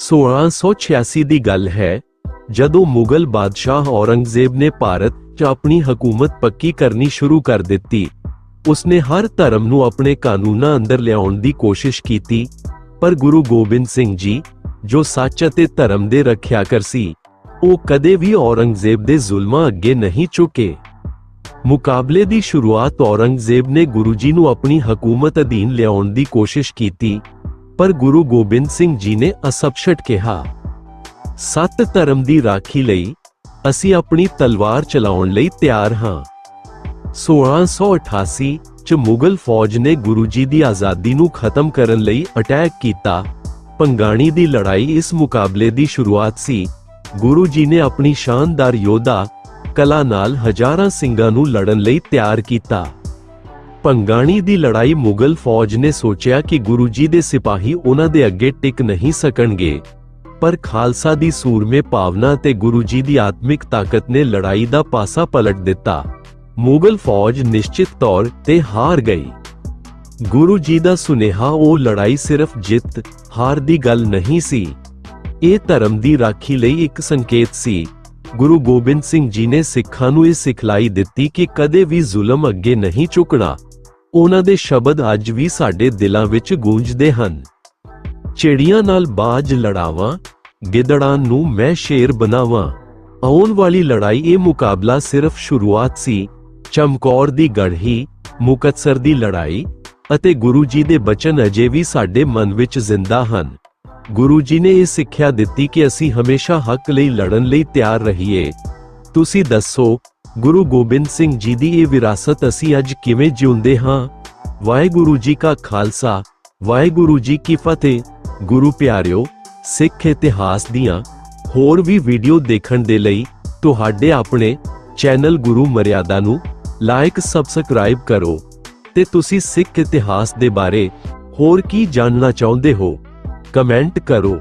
1686 ਦੀ ਗੱਲ ਹੈ, ਜਦੋਂ ਮੁਗਲ ਬਾਦਸ਼ਾਹ ਔਰੰਗਜ਼ੇਬ ਨੇ ਭਾਰਤ 'ਚ ਆਪਣੀ ਹਕੂਮਤ ਪੱਕੀ ਕਰਨੀ ਸ਼ੁਰੂ ਕਰ ਦਿੱਤੀ। ਉਸਨੇ ਹਰ ਧਰਮ ਨੂੰ ਆਪਣੇ ਕਾਨੂੰਨਾਂ ਅੰਦਰ ਲਿਆਉਣ ਦੀ ਕੋਸ਼ਿਸ਼ ਕੀਤੀ, ਪਰ ਗੁਰੂ ਗੋਬਿੰਦ ਸਿੰਘ ਜੀ, ਜੋ ਸੱਚ ਅਤੇ ਧਰਮ ਦੇ ਰੱਖਿਆਕਰ ਸੀ, ਉਹ ਕਦੇ ਵੀ ਔਰੰਗਜ਼ੇਬ ਦੇ ਜ਼ੁਲਮਾਂ ਅੱਗੇ ਨਹੀਂ ਝੁਕੇ। ਮੁਕਾਬਲੇ ਦੀ ਸ਼ੁਰੂਆਤ ਔਰੰਗਜ਼ੇਬ ਨੇ ਗੁਰੂ ਜੀ ਨੂੰ ਆਪਣੀ ਹਕੂਮਤ ਅਧੀਨ ਲਿਆਉਣ ਦੀ ਕੋਸ਼ਿਸ਼ ਕੀਤੀ ਪਰ ਗੁਰੂ ਗੋਬਿੰਦ ਸਿੰਘ ਜੀ ਨੇ ਅਸਬਸ਼ਟ ਕਿਹਾ, ਸੱਤ ਧਰਮ ਦੀ ਰਾਖੀ ਲਈ ਅਸੀਂ ਆਪਣੀ ਤਲਵਾਰ ਚਲਾਉਣ ਲਈ ਤਿਆਰ ਹਾਂ। 1688 ਚ ਮੁਗਲ ਫੌਜ ਨੇ ਗੁਰੂ ਜੀ ਦੀ ਆਜ਼ਾਦੀ ਨੂੰ ਖਤਮ ਕਰਨ ਲਈ ਅਟੈਕ ਕੀਤਾ। ਪੰਗਾਣੀ ਦੀ ਲੜਾਈ ਇਸ ਮੁਕਾਬਲੇ ਦੀ ਸ਼ੁਰੂਆਤ ਸੀ। ਗੁਰੂ ਜੀ ਨੇ ਆਪਣੀ ਸ਼ਾਨਦਾਰ ਯੋਧਾ ਕਲਾ ਨਾਲ ਹਜ਼ਾਰਾਂ ਸਿੰਘਾਂ ਨੂੰ ਲੜਨ ਲਈ ਤਿਆਰ ਕੀਤਾ। ਪੰਗਾਣੀ ਦੀ ਲੜਾਈ ਮੁਗਲ ਫੌਜ ਨੇ ਸੋਚਿਆ ਕਿ ਗੁਰੂ ਜੀ ਦੇ ਸਿਪਾਹੀ ਉਹਨਾਂ ਦੇ ਅੱਗੇ ਟਿਕ ਨਹੀਂ ਸਕਣਗੇ। ਪਰ ਖਾਲਸਾ ਦੀ ਸੂਰਮੇ ਭਾਵਨਾ ਤੇ ਗੁਰੂ ਜੀ ਦੀ ਆਤਮਿਕ ਤਾਕਤ ਨੇ ਲੜਾਈ ਦਾ ਪਾਸਾ ਪਲਟ ਦਿੱਤਾ। ਮੁਗਲ ਫੌਜ ਨਿਸ਼ਚਿਤ ਤੌਰ ਤੇ ਹਾਰ ਗਈ। ਗੁਰੂ ਜੀ ਦਾ ਸੁਨੇਹਾ, ਉਹ ਲੜਾਈ ਸਿਰਫ ਜਿੱਤ, ਹਾਰ ਦੀ ਗੱਲ ਨਹੀਂ ਸੀ। ਇਹ ਧਰਮ ਦੀ ਰਾਖੀ ਲਈ ਇੱਕ ਸੰਕੇਤ ਸੀ। ਗੁਰੂ ਗੋਬਿੰਦ ਸਿੰਘ ਜੀ ਨੇ ਸਿੱਖਾਂ ਨੂੰ ਇਹ ਸਿਖਲਾਈ ਦਿੱਤੀ ਕਿ ਕਦੇ ਵੀ ਜ਼ੁਲਮ ਅੱਗੇ ਨਹੀਂ ਝੁਕਣਾ। ਉਹਨਾਂ ਦੇ ਸ਼ਬਦ ਅੱਜ ਵੀ ਸਾਡੇ ਦਿਲਾਂ ਵਿੱਚ ਗੂੰਜਦੇ ਹਨ। ਚਿੜੀਆਂ ਨਾਲ ਬਾਜ ਲੜਾਵਾਂ, ਗਿੱਦੜਾਂ ਨੂੰ ਮੈਂ ਸ਼ੇਰ ਬਣਾਵਾਂ। ਆਉਣ ਵਾਲੀ ਲੜਾਈ ਇਹ ਮੁਕਾਬਲਾ ਸਿਰਫ ਸ਼ੁਰੂਆਤ ਸੀ। ਚਮਕੌਰ ਦੀ ਗੜ੍ਹੀ, ਮੁਕਤਸਰ ਦੀ ਲੜਾਈ ਅਤੇ ਗੁਰੂ ਜੀ ਦੇ ਬਚਨ ਅਜੇ ਵੀ ਸਾਡੇ ਮਨ ਵਿੱਚ ਜ਼ਿੰਦਾ ਹਨ। ਗੁਰੂ ਜੀ ਨੇ ਇਹ ਸਿੱਖਿਆ ਦਿੱਤੀ ਕਿ ਅਸੀਂ ਹਮੇਸ਼ਾ ਹੱਕ ਲਈ ਲੜਨ ਲਈ ਤਿਆਰ ਰਹੀਏ। ਤੁਸੀਂ ਦੱਸੋ ਗੁਰੂ ਗੋਬਿੰਦ ਸਿੰਘ ਜੀ ਦੀ ਇਹ ਵਿਰਾਸਤ ਅਸੀਂ ਅੱਜ ਕਿਵੇਂ ਜਿਉਂਦੇ ਹਾਂ? ਵਾਹਿਗੁਰੂ ਜੀ ਕਾ ਖਾਲਸਾ, ਵਾਹਿਗੁਰੂ ਜੀ ਕੀ ਫਤਿਹ। ਗੁਰੂ ਪਿਆਰਿਓ, ਸਿੱਖ ਇਤਿਹਾਸ ਦੀਆਂ ਹੋਰ ਵੀ ਵੀਡੀਓ ਦੇਖਣ ਦੇ ਲਈ ਤੁਹਾਡੇ ਆਪਣੇ ਚੈਨਲ ਗੁਰੂ ਮਰਿਆਦਾ ਨੂੰ ਲਾਈਕ ਸਬਸਕ੍ਰਾਈਬ ਕਰੋ। ਤੇ ਤੁਸੀਂ ਸਿੱਖ ਇਤਿਹਾਸ ਦੇ ਬਾਰੇ ਹੋਰ ਕੀ ਜਾਣਨਾ ਚਾਹੁੰਦੇ ਹੋ? ਕਮੈਂਟ ਕਰੋ।